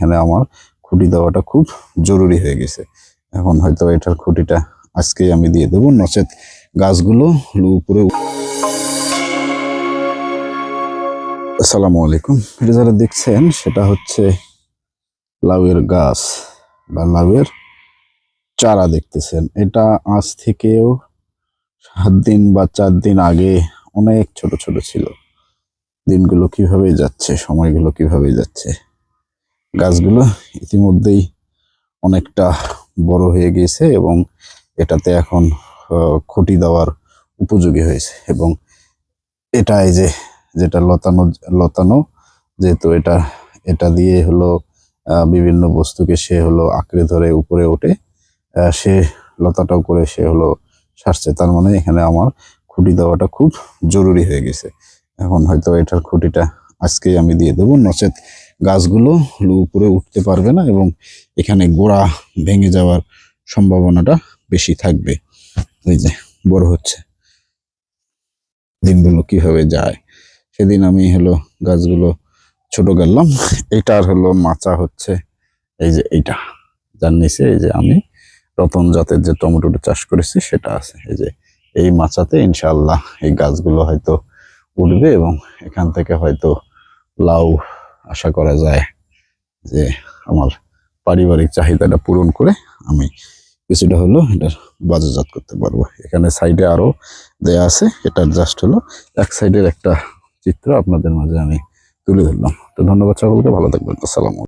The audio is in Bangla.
এখানে আমার খুঁটি দেওয়াটা খুব জরুরি হয়ে গেছে। এখন হয়তো এটার খুঁটিটা আজকেই আমি দিয়ে দেবো, নচেত গাছগুলো উপরে আসসালামু আলাইকুম। এটা যারা দেখছেন, সেটা হচ্ছে লাউয়ের গাছ বা লাউয়ের চারা দেখতেছেন। এটা আজ থেকেও সাত দিন বা চার দিন আগে অনেক ছোট ছোট ছিল। দিনগুলো কীভাবে যাচ্ছে, সময়গুলো কীভাবে যাচ্ছে? গাছগুলো ইতিমধ্যেই অনেকটা বড় হয়ে গেছে এবং এটাতে এখন খুঁটি দেওয়ার উপযোগী হয়েছে এবং এটা এই যে, যেটা লতানো লতানো, যেহেতু এটা এটা দিয়ে হলো বিভিন্ন বস্তুকে সে হলো আঁকড়ে ধরে উপরে ওঠে সে লতাটাও করে সে হলো সারছে। তার মানে এখানে আমার খুঁটি দেওয়াটা খুব জরুরি হয়ে গেছে। এখন হয়তো এটার খুঁটিটা আজকেই আমি দিয়ে দেবো। নচেত গাছগুলো উপরে উঠতে পারবে না এবং এখানে গোড়া ভেঙে যাওয়ার সম্ভাবনাটা বেশি থাকবে। এই যে, বড় হচ্ছে। দিনগুলো কীভাবে যায়? সেদিন আমি হলো গাছগুলো ছোট গেলাম এটার হলো মাচা হচ্ছে। এই যে এইটা, যার নিচে এই যে আমি রতন জাতের যে টমেটোটা চাষ করেছি, সেটা আছে। এই যে এই মাচাতে ইনশাল্লাহ এই গাছগুলো হয়তো উঠবে এবং এখান থেকে হয়তো লাউ আশা করা যায় যে আমার পারিবারিক চাহিদাটা পূরণ করে আমি কিছুটা হলো এটার বাজারজাত করতে পারব। এখানে সাইডে আরও দেয়া আছে, এটা জাস্ট হলো এক সাইডের একটা চিত্র আপনাদের মাঝে আমি তুলে ধরলাম। তো ধন্যবাদ সকলকে, ভালো থাকবেন, আসসালাম